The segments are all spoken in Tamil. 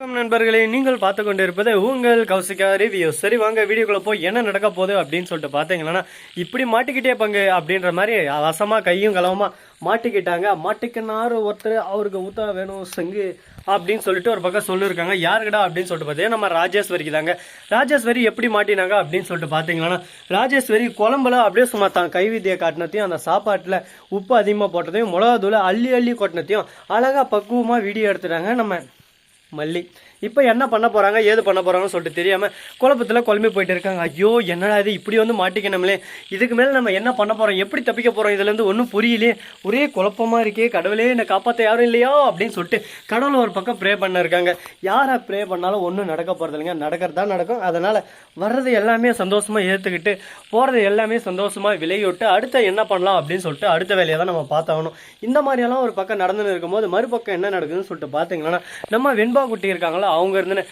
வணக்கம் நண்பர்களே நீங்கள் பார்த்து கொண்டு இருப்பது உங்கள் கௌசிகா ரிவ்யூ சரி வாங்க வீடியோக்குள்ள போய் என்ன நடக்க போகுது அப்படின்னு சொல்லிட்டு பார்த்தீங்கன்னா இப்படி மாட்டிக்கிட்டே பங்கு அப்படின்ற மாதிரி வசமாக கையும் கலவமாக மாட்டிக்கிட்டாங்க. மாட்டிக்கினாரு ஒருத்தர் அவருக்கு ஊத்தா வேணும் செங்கு அப்படின்னு சொல்லிட்டு ஒரு பக்கம் சொல்லியிருக்காங்க யாருக்கடா அப்படின்னு சொல்லிட்டு பார்த்தீங்கன்னா நம்ம ராஜேஸ்வரிக்கு தாங்க. ராஜேஸ்வரி எப்படி மாட்டினாங்க அப்படின்னு சொல்லிட்டு பார்த்தீங்கன்னா ராஜேஸ்வரி குழம்புல அப்படியே சும்மா தான் கைவித்தியை காட்டினத்தையும் அந்த சாப்பாட்டில் உப்பு அதிகமாக போட்டதையும் மிளகா தூளை அள்ளி அள்ளி கொட்டினத்தையும் அழகாக பக்குவமாக வீடியோ எடுத்துட்டாங்க. நம்ம மல்லி இப்போ என்ன பண்ண போகிறாங்க ஏது பண்ண போகிறாங்கன்னு சொல்லிட்டு தெரியாமல் குழப்பத்தில் குழம்பு போயிட்டு இருக்காங்க. ஐயோ என்னடா இது இப்படி வந்து மாட்டிக்கணும்லே. இதுக்கு மேலே நம்ம என்ன பண்ண போகிறோம் எப்படி தப்பிக்க போகிறோம் இதுலேருந்து ஒன்றும் புரியலையே. ஒரே குழப்பமாக இருக்கே கடவுளே என்னை காப்பாற்ற யாரும் இல்லையா? அப்படின்னு சொல்லிட்டு கடவுள் ஒரு பக்கம் ப்ரே பண்ண இருக்காங்க. யாரை ப்ரே பண்ணாலும் ஒன்றும் நடக்க போகிறது இல்லைங்க. நடக்கிறது தான் நடக்கும். அதனால் வர்றது எல்லாமே சந்தோஷமாக ஏற்றுக்கிட்டு போகிறது எல்லாமே சந்தோஷமாக விலையிட்டு விட்டு அடுத்த என்ன பண்ணலாம் அப்படின்னு சொல்லிட்டு அடுத்த வேலையை தான் நம்ம பார்த்தாகணும் இந்த மாதிரியெல்லாம் ஒரு பக்கம் நடந்துன்னு இருக்கும்போது மறுபக்கம் என்ன நடக்குதுன்னு சொல்லிட்டு பார்த்தீங்கன்னா நம்ம வெண்பா குட்டி இருக்காங்களா அவங்க இருந்தேன்னு.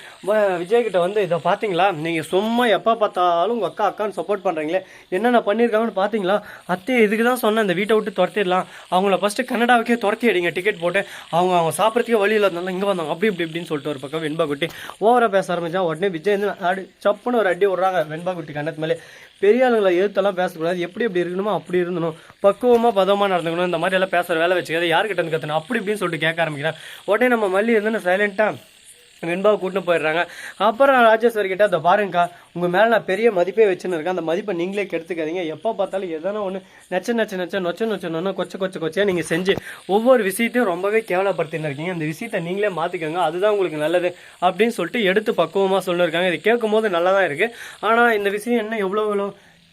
விஜய்கிட்ட விஜய் வந்து இதை பார்த்தீங்களா நீங்கள் சும்மா எப்போ பார்த்தாலும் உங்கள் அக்கா அக்கான்னு சப்போர்ட் பண்ணுறீங்களே என்னென்ன பண்ணியிருக்காங்கன்னு பார்த்தீங்களா அத்தை இதுக்கு தான் சொன்னேன் இந்த வீட்டை விட்டு துரத்திடலாம். அவங்கள ஃபஸ்ட்டு கன்னடாவுக்கே துரத்தி அடிங்க டிக்கெட் போட்டு. அவங்க அவங்க சாப்பிட்றதுக்கே வழி இல்லாதனால இங்கே வந்தாங்க. அப்படி இப்படி இப்படின்னு சொல்லிட்டு ஒரு பக்கம் வெண்பா குட்டி. ஓவராக பேச ஆரம்பித்தான் உடனே விஜய் வந்து அடி சப்புன்னு ஒரு அடி விட்றாங்க வெண்பா குட்டி கண்ணத்து மேலே. பெரிய ஆளுங்களை எழுத்தெல்லாம் பேசக்கூடாது. எப்படி எப்படி இருக்கணுமோ அப்படி இருந்தணும். பக்குவமாக பதமாக நடந்துக்கணும். இந்த மாதிரி எல்லாம் பேசுகிற வேலை வச்சுக்காது. யார்கிட்ட இருந்து கற்றுனா அப்படி இப்படின்னு சொல்லிட்டு கேட்க ஆரம்பிக்கிறேன். உடனே நம்ம மல்லி இருந்து சைலண்ட்டாக வெண்பாவை கூட்டின்னு போயிடுறாங்க. அப்புறம் ராஜேஸ்வரி கிட்ட அதை பாருங்கக்கா உங்கள் மேலே நான் பெரிய மதிப்பே வச்சுன்னு இருக்கேன். அந்த மதிப்பை நீங்களே கெடுத்துக்காதீங்க. எப்போ பார்த்தாலும் எதனா ஒன்று நச்ச நச்ச நச்ச நொச்ச நொச்சனொன்னா கொச்ச கொச்ச கொச்சையாக நீங்கள் செஞ்சு ஒவ்வொரு விஷயத்தையும் ரொம்பவே கேவலப்படுத்தின்னு இருக்கீங்க. அந்த விஷயத்தை நீங்களே மாற்றிக்கோங்க அதுதான் உங்களுக்கு நல்லது. அப்படின்னு சொல்லிட்டு எடுத்து பக்குவமாக சொல்லியிருக்காங்க இது கேட்கும்போது நல்லா தான் இருக்குது ஆனால் இந்த விஷயம் என்ன எவ்வளோ எவ்வளோ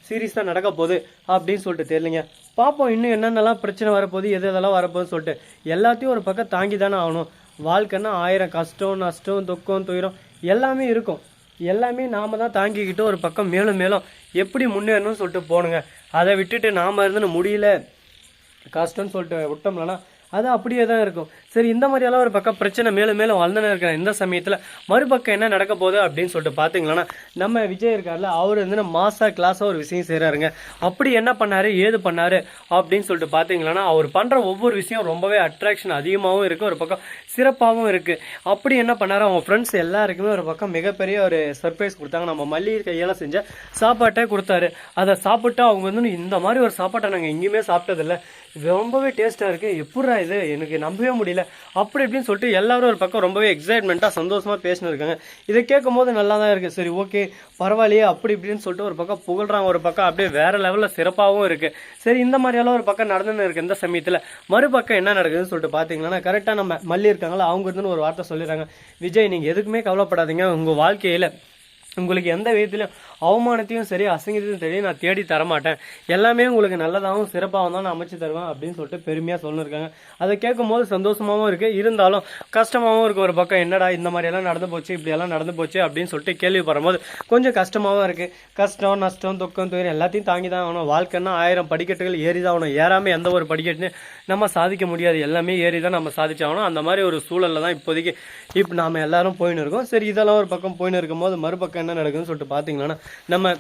சீரியஸாக நடக்க போகுது அப்படின்னு சொல்லிட்டு தெரியலைங்க. பார்ப்போம் இன்னும் என்னென்னலாம் பிரச்சனை வரப்போகுது எது எதெல்லாம் வரப்போகுதுன்னு சொல்லிட்டு. எல்லாத்தையும் ஒரு பக்கம் தாங்கி தானே ஆகணும். வாழ்க்கைன்னா ஆயிரம் கஷ்டம் நஷ்டம் துக்கம் துயரம் எல்லாமே இருக்கும். எல்லாமே நாம தான் தாங்கிக்கிட்டு ஒரு பக்கம் மேலும் மேலும் எப்படி முன்னேறணும்னு சொல்லிட்டு போகணுங்க. அதை விட்டுட்டு நாம இருந்து முடியல கஷ்டம்னு சொல்லிட்டு விட்டோம்லனா அது அப்படியே தான் இருக்கும். சரி இந்த மாதிரியெல்லாம் ஒரு பக்கம் பிரச்சனை மேலும் மேலும் வளர்ந்துன்னு இருக்கிற இந்த சமயத்தில் மறுபக்கம் என்ன நடக்க போகுது அப்படின்னு சொல்லிட்டு பார்த்தீங்களன்னா நம்ம விஜய் இருக்கார்ல அவர் வந்து மாசா கிளாஸாக ஒரு விஷயம் செய்கிறாருங்க அப்படி என்ன பண்ணார் ஏது பண்ணார் அப்படின்னு சொல்லிட்டு பார்த்தீங்களன்னா அவர் பண்ணுற ஒவ்வொரு விஷயம் ரொம்பவே அட்ராக்ஷன் அதிகமாகவும் இருக்குது ஒரு பக்கம் சிறப்பாகவும் இருக்குது அப்படி என்ன பண்ணார் அவங்க ஃப்ரெண்ட்ஸ் எல்லாருக்குமே ஒரு பக்கம் மிகப்பெரிய ஒரு சர்ப்ரைஸ் கொடுத்தாங்க. நம்ம மல்லிகை கையால் செஞ்ச சாப்பாட்டை கொடுத்தாரு. அதை சாப்பிட்டு அவங்க வந்து இந்த மாதிரி ஒரு சாப்பாட்டை நாங்கள் எங்கேயுமே சாப்பிட்டதில்ல. இது ரொம்பவே டேஸ்ட்டாக இருக்குது எப்பட்றா இது? எனக்கு நம்பவே முடியல. அப்படி இப்படின்னு சொல்லிட்டு எல்லாரும் ஒரு பக்கம் ரொம்பவே எக்ஸைட்மெண்ட்டாக சந்தோஷமாக பேசினு இருக்காங்க இதை கேட்கும் போது நல்லா தான் இருக்குது சரி ஓகே பரவாயில்லையே அப்படி இப்படின்னு சொல்லிட்டு ஒரு பக்கம் புகழ்றாங்க ஒரு பக்கம் அப்படியே வேறு லெவலில் சிறப்பாகவும் இருக்குது சரி இந்த மாதிரியெல்லாம் ஒரு பக்கம் நடந்துன்னு இருக்குது இந்த சமயத்தில். மறுபக்கம் என்ன நடக்குதுன்னு சொல்லிட்டு பார்த்தீங்கன்னா கரெக்டாக நம்ம மல்லி இருக்காங்களா அவங்க இருந்துன்னு ஒரு வார்த்தை சொல்லிடுறாங்க. விஜய் நீங்கள் எதுக்குமே கவலைப்படாதீங்க. உங்கள் வாழ்க்கையில் உங்களுக்கு எந்த விதத்துலையும் அவமானத்தையும் சரி அசிங்கத்தையும் சரி நான் தேடி தரமாட்டேன். எல்லாமே உங்களுக்கு நல்லதாகவும் சிறப்பாகவும் தான் நான் அமைச்சு தருவேன் அப்படின்னு சொல்லிட்டு பெருமையாக சொல்லியிருக்காங்க அதை கேட்கும் போது சந்தோஷமாகவும் இருக்குது இருந்தாலும் கஷ்டமாகவும் இருக்குது ஒரு பக்கம் என்னடா இந்த மாதிரியெல்லாம் நடந்து போச்சு இப்படியெல்லாம் நடந்து போச்சு அப்படின்னு சொல்லிட்டு கேள்விப்படும்போது கொஞ்சம் கஷ்டமாகவும் இருக்குது கஷ்டம் நஷ்டம் துக்கம் துயரம் எல்லாத்தையும் தாங்கி தான் ஆகணும். வாழ்க்கைன்னா ஆயிரம் படிக்கட்டுகள் ஏறி தான் ஆகணும். ஏறாமல் எந்த ஒரு படிக்கட்டுன்னு நம்ம சாதிக்க முடியாது. எல்லாமே ஏறி தான் நம்ம சாதிச்சாகணும் அந்த மாதிரி ஒரு சூழலில் தான் இப்போதைக்கு இப்போ நாம் எல்லாரும் போயின்னு இருக்கோம். சரி இதெல்லாம் ஒரு பக்கம் போயின்னு இருக்கும்போது மறுபக்கம் என்ன நடக்குதுன்னு சொல்லிட்டு பார்த்தீங்கன்னா நம்ம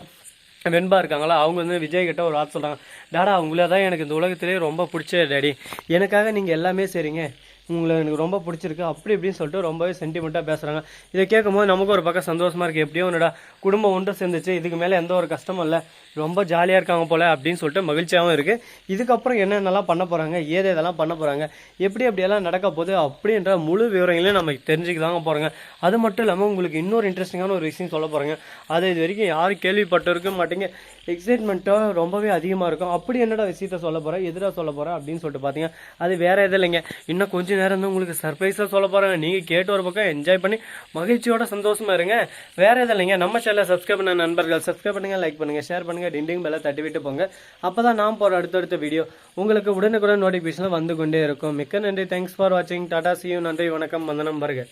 வெண்பா இருக்காங்களா அவங்க வந்து விஜய் கிட்ட ஒரு வார்த்தை சொல்கிறாங்க டாடா உங்களை தான் எனக்கு இந்த உலகத்திலே ரொம்ப பிடிச்ச டேடி. எனக்காக நீங்கள் எல்லாமே செய்றீங்க. உங்களை எனக்கு ரொம்ப பிடிச்சிருக்கு. அப்படி இப்படின்னு சொல்லிட்டு ரொம்பவே சென்டிமெண்ட்டாக பேசுகிறாங்க இதை கேட்கும்போது நமக்கு ஒரு பக்கம் சந்தோஷமாக இருக்குது எப்படியோ ஒன்றுடா குடும்பம் ஒன்று சேர்ந்துச்சு. இதுக்கு மேலே எந்த ஒரு கஷ்டமும் இல்லை. ரொம்ப ஜாலியாக இருக்காங்க போல் அப்படின்னு சொல்லிட்டு மகிழ்ச்சியாகவும் இருக்குது இதுக்கப்புறம் என்னென்னலாம் பண்ண போகிறாங்க ஏது இதெல்லாம் பண்ண போகிறாங்க எப்படி எப்படியெல்லாம் நடக்க போகுது? அப்படின்ற முழு விவரங்களையும் நம்ம தெரிஞ்சுக்க தாங்க போகிறாங்க அது மட்டும் இல்லாமல் உங்களுக்கு இன்னொரு இன்ட்ரெஸ்டிங்கான ஒரு விஷயம் சொல்ல போகிறேங்க அது இது வரைக்கும் யாரும் கேள்விப்பட்டிருக்க மாட்டீங்க. எக்ஸைட்மெண்ட்டாக ரொம்பவே அதிகமாக இருக்கும். அப்படி என்னடா விஷயத்த சொல்ல போகிறேன் எதிராக சொல்ல போகிறேன் அப்படின்னு சொல்லிட்டு பார்த்தீங்க அது வேறு எதுவும் இல்லைங்க. இன்னும் கொஞ்ச நேரம் தான் உங்களுக்கு சர்ப்ரைஸாக சொல்ல போகிறேன் நீங்கள் கேட்டு ஒரு பக்கம் என்ஜாய் பண்ணி மகிழ்ச்சியோட சந்தோஷமா இருங்க. வேற எதுவும் இல்லைங்க. நம்ம சேனலை சப்ஸ்கிரைப் பண்ண நண்பர்கள் சப்ஸ்கிரைப் பண்ணுங்கள் லைக் பண்ணுங்கள் ஷேர் பண்ணுங்கள் டிண்டிங் பெல்ல தட்டி விட்டு போங்க. அப்பதான் நான் போகிற அடுத்தடுத்த வீடியோ உங்களுக்கு உடனுக்குடன் நோட்டிஃபிகேஷன் வந்து கொண்டே இருக்கும். மிக்க நன்றி. தேங்க்ஸ் ஃபார் வாட்சிங் டாடா சியூ நன்றி. வணக்கம். வந்தனம். வருக.